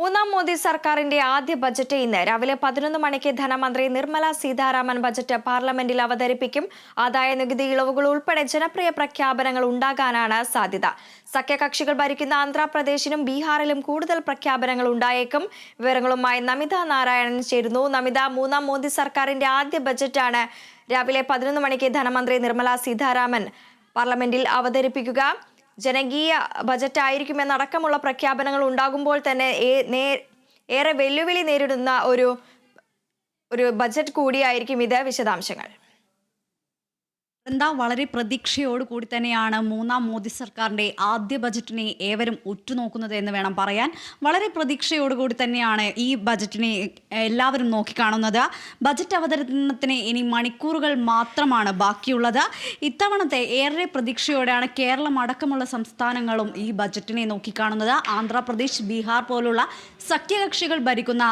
മൂന്നാം മോദി സർക്കാരിന്റെ ആദ്യ ബജറ്റ് ഇന്ന് രാവിലെ പതിനൊന്ന് മണിക്ക് ധനമന്ത്രി നിർമ്മല സീതാരാമൻ ബജറ്റ് പാർലമെന്റിൽ അവതരിപ്പിക്കും. ആദായ നികുതി ഇളവുകൾ ഉൾപ്പെടെ ജനപ്രിയ പ്രഖ്യാപനങ്ങൾ ഉണ്ടാകാനാണ് സാധ്യത. സഖ്യകക്ഷികൾ ഭരിക്കുന്ന ആന്ധ്രാപ്രദേശിലും ബീഹാറിലും കൂടുതൽ പ്രഖ്യാപനങ്ങൾ ഉണ്ടായേക്കും. വിവരങ്ങളുമായി നമിത നാരായണൻ ചേരുന്നു. നമിത മൂന്നാം മോദി സർക്കാരിന്റെ ആദ്യ ബജറ്റാണ് രാവിലെ പതിനൊന്ന് മണിക്ക് ധനമന്ത്രി നിർമ്മല സീതാരാമൻ പാർലമെന്റിൽ അവതരിപ്പിക്കുക. ജനകീയ ബജറ്റ് ആയിരിക്കുമെന്നടക്കമുള്ള പ്രഖ്യാപനങ്ങൾ ഉണ്ടാകുമ്പോൾ തന്നെ ഏറെ വെല്ലുവിളി നേരിടുന്ന ഒരു ഒരു ബജറ്റ് കൂടിയായിരിക്കും ഇത് വിശദാംശങ്ങൾ. എന്താ വളരെ പ്രതീക്ഷയോട് കൂടി തന്നെയാണ് മൂന്നാം മോദി സർക്കാരിന്റെ ആദ്യ ബജറ്റിനെ ഏവരും ഉറ്റുനോക്കുന്നത് എന്ന് വേണം പറയാൻ. വളരെ പ്രതീക്ഷയോടുകൂടി തന്നെയാണ് ഈ ബജറ്റിനെ എല്ലാവരും നോക്കിക്കാണുന്നത്. ബജറ്റ് അവതരണത്തിന് ഇനി മണിക്കൂറുകൾ മാത്രമാണ് ബാക്കിയുള്ളത്. ഇത്തവണത്തെ ഏറെ പ്രതീക്ഷയോടെയാണ് കേരളം അടക്കമുള്ള സംസ്ഥാനങ്ങളും ഈ ബജറ്റിനെ നോക്കിക്കാണുന്നത്. ആന്ധ്രാപ്രദേശ് ബീഹാർ പോലുള്ള സഖ്യകക്ഷികൾ ഭരിക്കുന്ന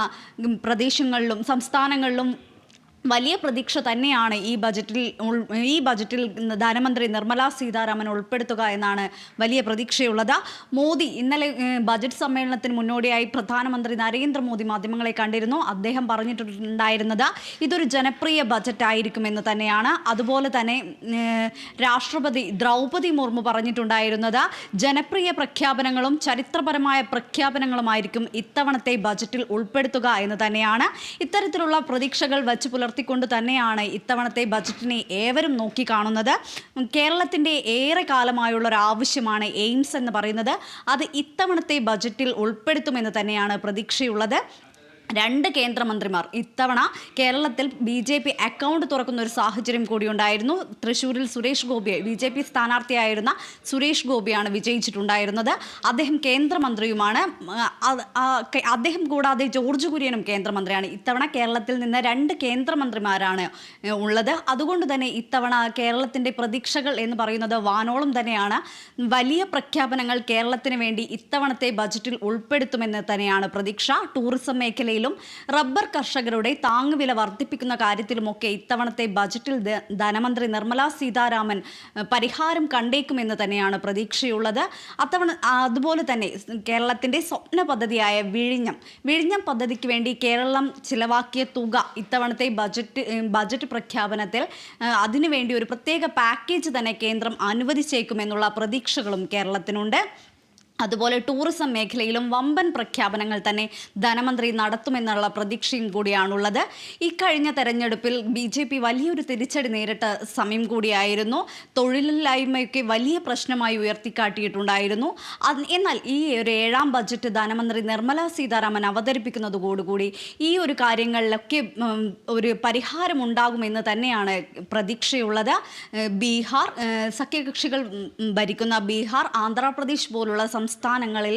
പ്രദേശങ്ങളിലും സംസ്ഥാനങ്ങളിലും വലിയ പ്രതീക്ഷ തന്നെയാണ് ഈ ബജറ്റിൽ ഈ ബജറ്റിൽ ധനമന്ത്രി നിർമ്മല സീതാരാമൻ ഉൾപ്പെടുത്തുക എന്നാണ് വലിയ പ്രതീക്ഷയുള്ളത്. മോദി ഇന്നലെ ബജറ്റ് സമ്മേളനത്തിന് മുന്നോടിയായി പ്രധാനമന്ത്രി നരേന്ദ്രമോദി മാധ്യമങ്ങളെ കണ്ടിരുന്നു. അദ്ദേഹം പറഞ്ഞിട്ടുണ്ടായിരുന്നത് ഇതൊരു ജനപ്രിയ ബജറ്റ് ആയിരിക്കുമെന്ന് തന്നെയാണ്. അതുപോലെ തന്നെ രാഷ്ട്രപതി ദ്രൗപതി മുർമു പറഞ്ഞിട്ടുണ്ടായിരുന്നത് ജനപ്രിയ പ്രഖ്യാപനങ്ങളും ചരിത്രപരമായ പ്രഖ്യാപനങ്ങളുമായിരിക്കും ഇത്തവണത്തെ ബജറ്റിൽ ഉൾപ്പെടുത്തുക എന്ന് തന്നെയാണ്. ഇത്തരത്തിലുള്ള പ്രതീക്ഷകൾ വച്ച് പുലർത്തിക്കൊണ്ട് തന്നെയാണ് ഇത്തവണത്തെ ബജറ്റിനെ ഏവരും നോക്കിക്കാണുന്നത്. കേരളത്തിന്റെ ഏറെ കാലമായുള്ള ഒരു ആവശ്യമാണ് എയിംസ് എന്ന് പറയുന്നത്. അത് ഇത്തവണത്തെ ബജറ്റിൽ ഉൾപ്പെടുത്തുമെന്ന് തന്നെയാണ് പ്രതീക്ഷയുള്ളത്. രണ്ട് കേന്ദ്രമന്ത്രിമാർ. ഇത്തവണ കേരളത്തിൽ ബി ജെ പി അക്കൗണ്ട് തുറക്കുന്ന ഒരു സാഹചര്യം കൂടിയുണ്ടായിരുന്നു. തൃശ്ശൂരിൽ സുരേഷ് ഗോപിയെ ബി ജെ പി സ്ഥാനാർത്ഥിയായിരുന്ന സുരേഷ് ഗോപിയാണ് വിജയിച്ചിട്ടുണ്ടായിരുന്നത്. അദ്ദേഹം കേന്ദ്രമന്ത്രിയുമാണ്. അദ്ദേഹം കൂടാതെ ജോർജ് കുര്യനും കേന്ദ്രമന്ത്രിയാണ്. ഇത്തവണ കേരളത്തിൽ നിന്ന് രണ്ട് കേന്ദ്രമന്ത്രിമാരാണ് ഉള്ളത്. അതുകൊണ്ട് തന്നെ ഇത്തവണ കേരളത്തിന്റെ പ്രതീക്ഷകൾ എന്ന് പറയുന്നത് വാനോളം തന്നെയാണ്. വലിയ പ്രഖ്യാപനങ്ങൾ കേരളത്തിന് വേണ്ടി ഇത്തവണത്തെ ബജറ്റിൽ ഉൾപ്പെടുത്തുമെന്ന് തന്നെയാണ് പ്രതീക്ഷ. ടൂറിസം മേഖലയിലും റബ്ബർ കർഷകരുടെ താങ്ങുവില വർദ്ധിപ്പിക്കുന്ന കാര്യത്തിലുമൊക്കെ ഇത്തവണത്തെ ബജറ്റിൽ ധനമന്ത്രി നിർമ്മല സീതാരാമൻ പരിഹാരം കണ്ടേക്കുമെന്ന് തന്നെയാണ് പ്രതീക്ഷയുള്ളത്. അത്തവണ അതുപോലെ തന്നെ കേരളത്തിന്റെ സ്വപ്ന പദ്ധതിയായ വിഴിഞ്ഞം വിഴിഞ്ഞം പദ്ധതിക്ക് വേണ്ടി കേരളം ചിലവാക്കിയ തുക ഇത്തവണത്തെ ബജറ്റ് ബജറ്റ് പ്രഖ്യാപനത്തിൽ അതിനുവേണ്ടി ഒരു പ്രത്യേക പാക്കേജ് തന്നെ കേന്ദ്രം അനുവദിച്ചേക്കുമെന്നുള്ള പ്രതീക്ഷകളും കേരളത്തിനുണ്ട്. അതുപോലെ ടൂറിസം മേഖലയിലും വമ്പൻ പ്രഖ്യാപനങ്ങൾ തന്നെ ധനമന്ത്രി നടത്തുമെന്നുള്ള പ്രതീക്ഷയും കൂടിയാണുള്ളത്. ഇക്കഴിഞ്ഞ തെരഞ്ഞെടുപ്പിൽ ബി ജെ പി വലിയൊരു തിരിച്ചടി നേരിട്ട സമയം കൂടിയായിരുന്നു. തൊഴിലില്ലായ്മയൊക്കെ വലിയ പ്രശ്നമായി ഉയർത്തിക്കാട്ടിയിട്ടുണ്ടായിരുന്നു. എന്നാൽ ഈ ഒരു ഏഴാം ബജറ്റ് ധനമന്ത്രി നിർമ്മല സീതാരാമൻ അവതരിപ്പിക്കുന്നതോടുകൂടി ഈ ഒരു കാര്യങ്ങളിലൊക്കെ ഒരു പരിഹാരം ഉണ്ടാകുമെന്ന് തന്നെയാണ് പ്രതീക്ഷയുള്ളത്. ബീഹാർ സഖ്യകക്ഷികൾ ഭരിക്കുന്ന ബീഹാർ ആന്ധ്രാപ്രദേശ് പോലുള്ള സംസ്ഥാനങ്ങളിൽ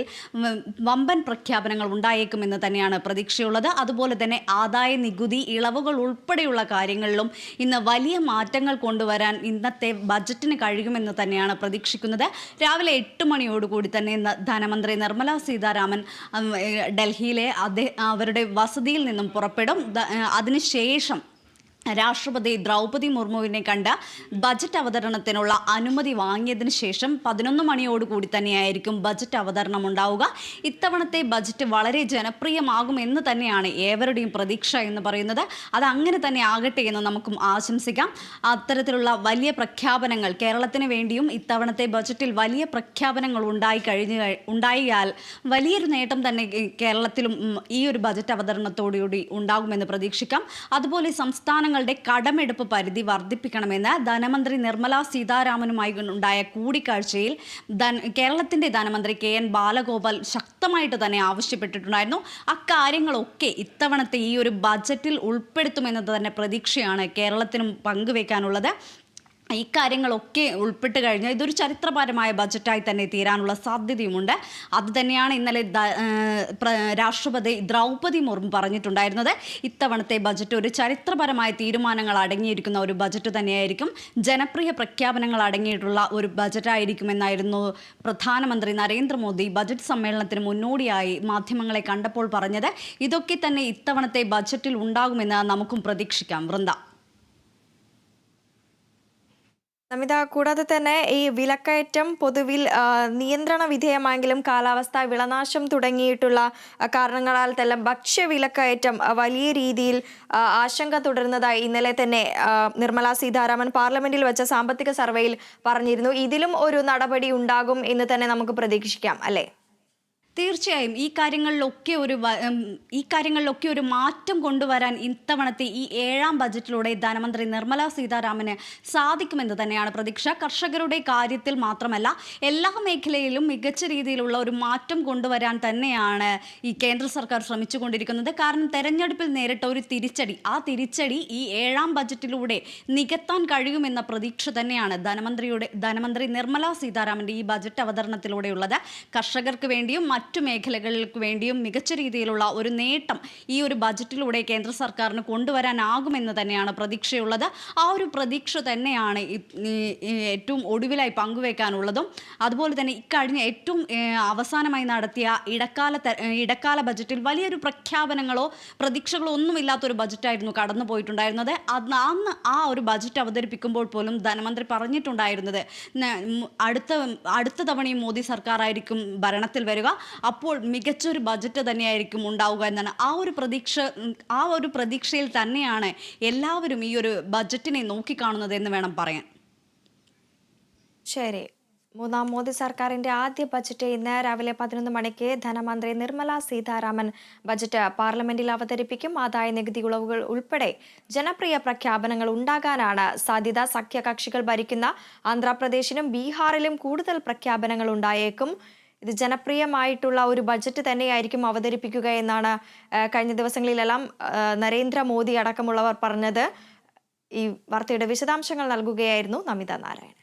വമ്പൻ പ്രഖ്യാപനങ്ങൾ ഉണ്ടായേക്കുമെന്ന് തന്നെയാണ് പ്രതീക്ഷയുള്ളത്. അതുപോലെ തന്നെ ആദായ നികുതി ഇളവുകൾ ഉൾപ്പെടെയുള്ള കാര്യങ്ങളിലും ഇന്ന് വലിയ മാറ്റങ്ങൾ കൊണ്ടുവരാൻ ഇന്നത്തെ ബജറ്റിന് കഴിയുമെന്ന് തന്നെയാണ് പ്രതീക്ഷിക്കുന്നത്. രാവിലെ എട്ട് മണിയോടുകൂടി തന്നെ ഇന്ന് ധനമന്ത്രി നിർമ്മല സീതാരാമൻ ഡൽഹിയിലെ അവരുടെ വസതിയിൽ നിന്നും പുറപ്പെടും. അതിനുശേഷം രാഷ്ട്രപതി ദ്രൗപതി മുർമുവിനെ കണ്ട ബജറ്റ് അവതരണത്തിനുള്ള അനുമതി വാങ്ങിയതിനു ശേഷം പതിനൊന്ന് മണിയോടുകൂടി തന്നെയായിരിക്കും ബജറ്റ് അവതരണം ഉണ്ടാവുക. ഇത്തവണത്തെ ബജറ്റ് വളരെ ജനപ്രിയമാകും എന്ന് തന്നെയാണ് ഏവരുടെയും പ്രതീക്ഷ എന്ന് പറയുന്നത്. അത് അങ്ങനെ തന്നെ ആകട്ടെ എന്ന് നമുക്കും ആശംസിക്കാം. അത്തരത്തിലുള്ള വലിയ പ്രഖ്യാപനങ്ങൾ കേരളത്തിന് വേണ്ടിയും ഇത്തവണത്തെ ബജറ്റിൽ വലിയ പ്രഖ്യാപനങ്ങൾ ഉണ്ടായി കഴിഞ്ഞ ഉണ്ടായാൽ വലിയൊരു നേട്ടം തന്നെ കേരളത്തിലും ഈ ഒരു ബജറ്റ് അവതരണത്തോടുകൂടി ഉണ്ടാകുമെന്ന് പ്രതീക്ഷിക്കാം. അതുപോലെ സംസ്ഥാനങ്ങളുടെ കടമെടുപ്പ് പരിധി വർദ്ധിപ്പിക്കണമെന്ന് ധനമന്ത്രി നിർമ്മല സീതാരാമനുമായി ഉണ്ടായ കൂടിക്കാഴ്ചയിൽ കേരളത്തിന്റെ ധനമന്ത്രി കെ എൻ ബാലഗോപാൽ ശക്തമായിട്ട് തന്നെ ആവശ്യപ്പെട്ടിട്ടുണ്ടായിരുന്നു. അക്കാര്യങ്ങളൊക്കെ ഇത്തവണത്തെ ഈ ഒരു ബജറ്റിൽ ഉൾപ്പെടുത്തുമെന്നത് തന്നെ പ്രതീക്ഷയാണ് കേരളത്തിനും പങ്കുവെക്കാനുള്ളത്. ഇക്കാര്യങ്ങളൊക്കെ ഉൾപ്പെട്ട് കഴിഞ്ഞാൽ ഇതൊരു ചരിത്രപരമായ ബജറ്റായി തന്നെ തീരാനുള്ള സാധ്യതയുമുണ്ട്. അത് തന്നെയാണ് ഇന്നലെ രാഷ്ട്രപതി ദ്രൗപതി മുർമു പറഞ്ഞിട്ടുണ്ടായിരുന്നത്. ഇത്തവണത്തെ ബജറ്റ് ഒരു ചരിത്രപരമായ തീരുമാനങ്ങൾ അടങ്ങിയിരിക്കുന്ന ഒരു ബജറ്റ് തന്നെയായിരിക്കും. ജനപ്രിയ പ്രഖ്യാപനങ്ങൾ അടങ്ങിയിട്ടുള്ള ഒരു ബജറ്റായിരിക്കുമെന്നായിരുന്നു പ്രധാനമന്ത്രി നരേന്ദ്രമോദി ബജറ്റ് സമ്മേളനത്തിന് മുന്നോടിയായി മാധ്യമങ്ങളെ കണ്ടപ്പോൾ പറഞ്ഞത്. ഇതൊക്കെ തന്നെ ഇത്തവണത്തെ ബജറ്റിൽ ഉണ്ടാകുമെന്ന് നമുക്കും പ്രതീക്ഷിക്കാം. വൃന്ദ. നമിത കൂടാതെ തന്നെ ഈ വിലക്കയറ്റം പൊതുവിൽ നിയന്ത്രണ വിധേയമായെങ്കിലും കാലാവസ്ഥ വിളനാശം തുടങ്ങിയിട്ടുള്ള കാരണങ്ങളാൽ തന്നെ ഭക്ഷ്യ വിലക്കയറ്റം വലിയ രീതിയിൽ ആശങ്ക തുടരുന്നതായി ഇന്നലെ തന്നെ നിർമ്മല സീതാരാമൻ പാർലമെന്റിൽ വെച്ച സാമ്പത്തിക സർവേയിൽ പറഞ്ഞിരുന്നു. ഇതിലും ഒരു നടപടി ഉണ്ടാകും എന്ന് തന്നെ നമുക്ക് പ്രതീക്ഷിക്കാം അല്ലേ? തീർച്ചയായും ഈ കാര്യങ്ങളിലൊക്കെ ഒരു ഈ കാര്യങ്ങളിലൊക്കെ ഒരു മാറ്റം കൊണ്ടുവരാൻ ഇത്തവണത്തെ ഈ ഏഴാം ബജറ്റിലൂടെ ധനമന്ത്രി നിർമ്മല സീതാരാമന് സാധിക്കുമെന്ന് തന്നെയാണ് പ്രതീക്ഷ. കർഷകരുടെ കാര്യത്തിൽ മാത്രമല്ല എല്ലാ മേഖലയിലും മികച്ച രീതിയിലുള്ള ഒരു മാറ്റം കൊണ്ടുവരാൻ തന്നെയാണ് ഈ കേന്ദ്ര സർക്കാർ ശ്രമിച്ചുകൊണ്ടിരിക്കുന്നത്. കാരണം തെരഞ്ഞെടുപ്പിൽ നേരിട്ട ഒരു തിരിച്ചടി ആ തിരിച്ചടി ഈ ഏഴാം ബജറ്റിലൂടെ നികത്താൻ കഴിയുമെന്ന പ്രതീക്ഷ തന്നെയാണ് ധനമന്ത്രിയുടെ ധനമന്ത്രി നിർമ്മല സീതാരാമന്റെ ഈ ബജറ്റ് അവതരണത്തിലൂടെയുള്ളത്. കർഷകർക്ക് വേണ്ടിയും മറ്റു മേഖലകൾക്ക് വേണ്ടിയും മികച്ച രീതിയിലുള്ള ഒരു നേട്ടം ഈ ഒരു ബജറ്റിലൂടെ കേന്ദ്ര സർക്കാരിന് കൊണ്ടുവരാനാകുമെന്ന് തന്നെയാണ് പ്രതീക്ഷയുള്ളത്. ആ ഒരു പ്രതീക്ഷ തന്നെയാണ് ഏറ്റവും ഒടുവിലായി പങ്കുവെക്കാനുള്ളതും. അതുപോലെ തന്നെ ഇക്കഴിഞ്ഞ ഏറ്റവും അവസാനമായി നടത്തിയ ഇടക്കാല ഇടക്കാല ബജറ്റിൽ വലിയൊരു പ്രഖ്യാപനങ്ങളോ പ്രതീക്ഷകളോ ഒന്നുമില്ലാത്തൊരു ബജറ്റായിരുന്നു കടന്നു പോയിട്ടുണ്ടായിരുന്നത് അന്ന് അന്ന് ആ ഒരു ബജറ്റ് അവതരിപ്പിക്കുമ്പോൾ പോലും ധനമന്ത്രി പറഞ്ഞിട്ടുണ്ടായിരുന്നത് അടുത്ത അടുത്ത തവണയും മോദി സർക്കാരായിരിക്കും ഭരണത്തിൽ വരിക. അപ്പോൾ മികച്ചൊരു ബജറ്റ് തന്നെയായിരിക്കും ഉണ്ടാവുക എന്നാണ് ആ ഒരു പ്രതീക്ഷ ആ ഒരു പ്രതീക്ഷയിൽ തന്നെയാണ് എല്ലാവരും ഈ ഒരു ബജറ്റിനെ നോക്കിക്കാണുന്നത് എന്ന് വേണം പറയാൻ. ശരി. മൂന്നാം മോദി സർക്കാരിന്റെ ആദ്യ ബജറ്റ് ഇന്ന് രാവിലെ പതിനൊന്ന് മണിക്ക് ധനമന്ത്രി നിർമ്മല സീതാരാമൻ ബജറ്റ് പാർലമെന്റിൽ അവതരിപ്പിക്കും. ആദായ നികുതി ഇളവുകൾ ഉൾപ്പെടെ ജനപ്രിയ പ്രഖ്യാപനങ്ങൾ ഉണ്ടാകാനാണ് സാധ്യത. സഖ്യകക്ഷികൾ ഭരിക്കുന്ന ആന്ധ്രാപ്രദേശിലും ബീഹാറിലും കൂടുതൽ പ്രഖ്യാപനങ്ങൾ ഉണ്ടായേക്കും. ഇത് ജനപ്രിയമായിട്ടുള്ള ഒരു ബജറ്റ് തന്നെയായിരിക്കും അവതരിപ്പിക്കുക എന്നാണ് കഴിഞ്ഞ ദിവസങ്ങളിലെല്ലാം നരേന്ദ്രമോദി അടക്കമുള്ളവർ പറഞ്ഞത്. ഈ വാർത്തയുടെ വിശദാംശങ്ങൾ നൽകുകയായിരുന്നു നമിത നാരായണൻ.